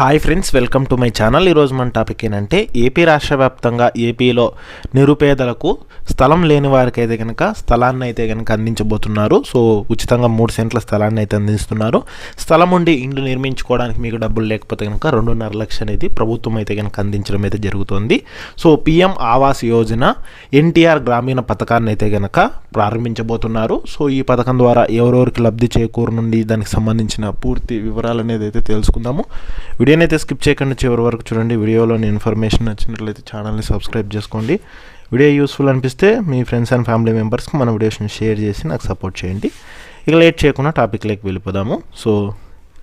Hi friends welcome to my channel ఈరోజు మన topic ఏంటంటే ఏపీ రాష్ట్ర వ్యాప్తంగా ఏపీలో నిరుపేదలకు స్థలం లేని వారికి అయితే కనుక స్థలాన్ని అయితే కనుక అందించబోతున్నారు. సో ఉచితంగా మూడు సెంట్ల స్థలాన్ని అయితే అందిస్తున్నారు. స్థలం ఉండి ఇండ్లు నిర్మించుకోవడానికి మీకు డబ్బులు లేకపోతే కనుక రెండున్నర లక్షలు అనేది ప్రభుత్వం అయితే కనుక అందించడం అయితే జరుగుతుంది. So PM Awas Yojana NTR Gramin పథకాన్ని అయితే కనుక ప్రారంభించబోతున్నారు. సో ఈ పథకం ద్వారా ఎవరెవరికి లబ్ధి చేకూరనుంది దానికి సంబంధించిన పూర్తి వివరాలు అనేది అయితే తెలుసుకుందాము. వీడియోని అయితే స్కిప్ చేయకుండా చివరి వరకు చూడండి. వీడియోలోని ఇన్ఫర్మేషన్ నచ్చినట్లయితే ఛానల్ని సబ్స్క్రైబ్ చేసుకోండి. వీడియో యూస్ఫుల్ అనిపిస్తే మీ ఫ్రెండ్స్ అండ్ ఫ్యామిలీ మెంబర్స్కి మన వీడియోస్ని షేర్ చేసి నాకు సపోర్ట్ చేయండి. ఇక లేట్ చేయకుండా టాపిక్లోకి వెళ్ళిపోదాము. సో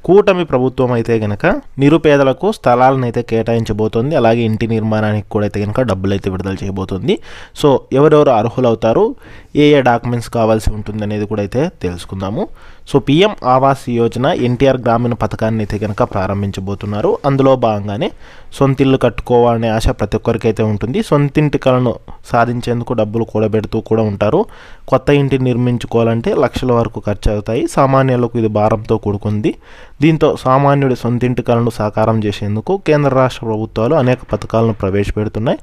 కూటమి ప్రభుత్వం అయితే కనుక నిరుపేదలకు స్థలాలను అయితే కేటాయించబోతోంది. అలాగే ఇంటి నిర్మాణానికి కూడా అయితే కనుక డబ్బులు అయితే విడుదల చేయబోతుంది. సో ఎవరెవరు అర్హులు అవుతారు ఏ ఏ డాక్యుమెంట్స్ కావాల్సి ఉంటుంది అనేది కూడా అయితే తెలుసుకుందాము. So PM Awas Yojana NTR Gramin పథకాన్ని అయితే కనుక ప్రారంభించబోతున్నారు. అందులో భాగంగానే సొంత ఇల్లు కట్టుకోవాలనే ఆశ ప్రతి ఒక్కరికి అయితే ఉంటుంది. సొంతింటి కలను సాధించేందుకు డబ్బులు కూడబెడుతూ కూడా ఉంటారు. కొత్త ఇంటిని నిర్మించుకోవాలంటే లక్షల వరకు ఖర్చు అవుతాయి. సామాన్యులకు ఇది భారంతో కూడుకుంది. దీంతో సామాన్యుడి సొంతింటి కలను సాకారం చేసేందుకు కేంద్ర రాష్ట్ర ప్రభుత్వాలు అనేక పథకాలను ప్రవేశపెడుతున్నాయి.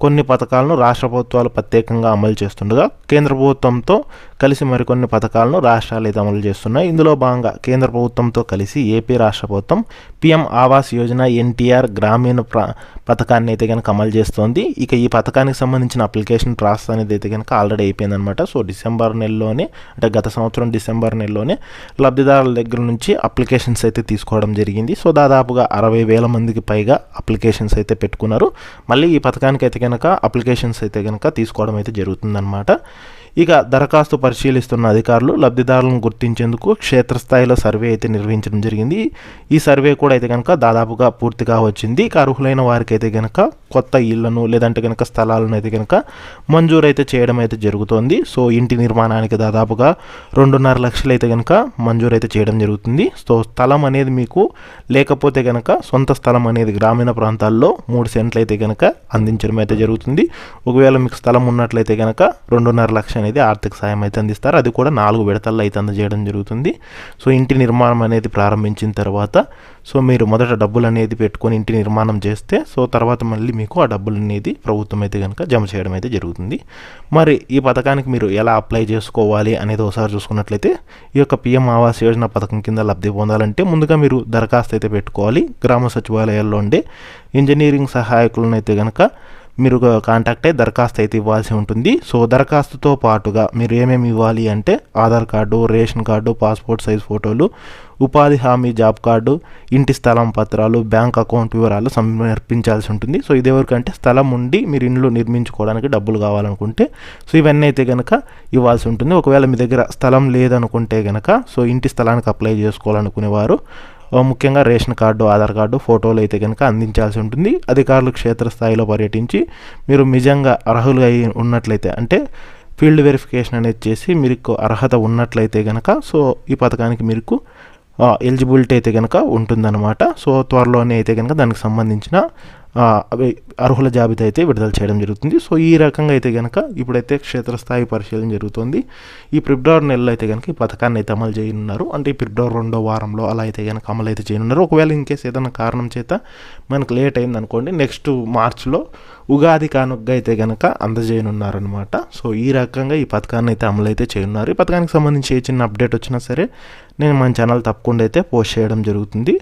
కొన్ని పథకాలను రాష్ట్ర ప్రభుత్వాలు ప్రత్యేకంగా అమలు చేస్తుండగా కేంద్ర ప్రభుత్వంతో కలిసి మరికొన్ని పథకాలను రాష్ట్రాలు అయితే అమలు చేస్తున్నాయి. ఇందులో భాగంగా కేంద్ర ప్రభుత్వంతో కలిసి ఏపీ రాష్ట్ర ప్రభుత్వం పిఎం ఆవాస్ యోజన ఎన్టీఆర్ గ్రామీణ ప్రా పథకాన్ని అయితే కనుక అమలు చేస్తోంది. ఇక ఈ పథకానికి సంబంధించిన అప్లికేషన్ ప్రాసెస్ అనేది అయితే కనుక ఆల్రెడీ అయిపోయిందనమాట సో డిసెంబర్ నెలలోనే అంటే గత సంవత్సరం డిసెంబర్ నెలలోనే లబ్ధిదారుల దగ్గర నుంచి అప్లికేషన్స్ అయితే తీసుకోవడం జరిగింది. సో దాదాపుగా అరవై వేల మందికి పైగా అప్లికేషన్స్ అయితే పెట్టుకున్నారు. మళ్ళీ ఈ పథకానికి అయితే కనుక అప్లికేషన్స్ అయితే కనుక తీసుకోవడం అయితే జరుగుతుందన్నమాట. ఇక దరఖాస్తు పరిశీలిస్తున్న అధికారులు లబ్ధిదారులను గుర్తించేందుకు క్షేత్రస్థాయిలో సర్వే అయితే నిర్వహించడం జరిగింది. ఈ సర్వే కూడా అయితే కనుక దాదాపుగా పూర్తిగా వచ్చింది. ఇక అర్హులైన వారికి అయితే కనుక కొత్త ఇళ్ళను లేదంటే కనుక స్థలాలను అయితే కనుక మంజూరు అయితే చేయడం అయితే జరుగుతోంది. సో ఇంటి నిర్మాణానికి దాదాపుగా రెండున్నర లక్షలు అయితే కనుక మంజూరు అయితే చేయడం జరుగుతుంది. సో స్థలం అనేది మీకు లేకపోతే కనుక సొంత స్థలం అనేది గ్రామీణ ప్రాంతాల్లో మూడు సెంట్లు అయితే కనుక అందించడం అయితే జరుగుతుంది. ఒకవేళ మీకు స్థలం ఉన్నట్లయితే కనుక రెండున్నర లక్షలు అనేది ఆర్థిక సాయం అయితే అందిస్తారు. అది కూడా నాలుగు విడతల్లో అయితే అందజేయడం జరుగుతుంది. సో ఇంటి నిర్మాణం అనేది ప్రారంభించిన తర్వాత సో మీరు మొదట డబ్బులు అనేది పెట్టుకొని ఇంటి నిర్మాణం చేస్తే సో తర్వాత మళ్ళీ మీకు ఆ డబ్బులు అనేది ప్రభుత్వం అయితే కనుక జమ చేయడం అయితే జరుగుతుంది. మరి ఈ పథకానికి మీరు ఎలా అప్లై చేసుకోవాలి అనేది ఒకసారి చూసుకున్నట్లయితే ఈ యొక్క పిఎం ఆవాస్ యోజన పథకం కింద లబ్ధి పొందాలంటే ముందుగా మీరు దరఖాస్తు అయితే పెట్టుకోవాలి. గ్రామ సచివాలయాల్లో ఉండే ఇంజనీరింగ్ సహాయకులను అయితే కనుక మీరు కాంటాక్ట్ అయ్యి దరఖాస్తు అయితే ఇవ్వాల్సి ఉంటుంది. సో దరఖాస్తుతో పాటుగా మీరు ఏమేమి ఇవ్వాలి అంటే Aadhaar card ration card passport size ఫోటోలు ఉపాధి హామీ జాబ్ కార్డు ఇంటి స్థలం పత్రాలు బ్యాంక్ అకౌంట్ వివరాలు సమర్పించాల్సి ఉంటుంది. సో ఇది ఎవరికంటే స్థలం ఉండి మీరు ఇండ్లు నిర్మించుకోవడానికి డబ్బులు కావాలనుకుంటే సో ఇవన్నీ అయితే కనుక ఇవ్వాల్సి ఉంటుంది. ఒకవేళ మీ దగ్గర స్థలం లేదనుకుంటే కనుక సో ఇంటి స్థలానికి అప్లై చేసుకోవాలనుకునేవారు ముఖ్యంగా రేషన్ కార్డు ఆధార్ కార్డు ఫోటోలు అయితే కనుక అందించాల్సి ఉంటుంది. అధికారులు క్షేత్రస్థాయిలో పర్యటించి మీరు నిజంగా అర్హులు అయి ఉన్నట్లయితే అంటే ఫీల్డ్ వెరిఫికేషన్ అనేది చేసి మీకు అర్హత ఉన్నట్లయితే కనుక సో ఈ పథకానికి మీకు ఎలిజిబిలిటీ అయితే కనుక ఉంటుందన్నమాట. సో త్వరలోనే అయితే కనుక దానికి సంబంధించిన అర్హుల జాబితా అయితే విడుదల చేయడం జరుగుతుంది. సో ఈ రకంగా అయితే కనుక ఇప్పుడైతే క్షేత్రస్థాయి పరిశీలన జరుగుతుంది. ఈ ఫిబ్రవరి నెలలో అయితే కనుక ఈ పథకాన్ని అయితే అమలు చేయనున్నారు. అంటే ఈ ఫిబ్రవరి రెండో వారంలో అలా అయితే కనుక అమలు అయితే చేయనున్నారు. ఒకవేళ ఇన్ కేసు ఏదైనా కారణం చేత మనకు లేట్ అయింది అనుకోండి నెక్స్ట్ మార్చ్లో ఉగాది కానుకగా అయితే కనుక అందజేయనున్నారనమాట సో ఈ రకంగా ఈ పథకాన్ని అయితే అమలు అయితే చేయనున్నారు. ఈ పథకానికి సంబంధించి ఏ చిన్న అప్డేట్ వచ్చినా సరే నేను మన ఛానల్ తప్పకుండా అయితే పోస్ట్ చేయడం జరుగుతుంది.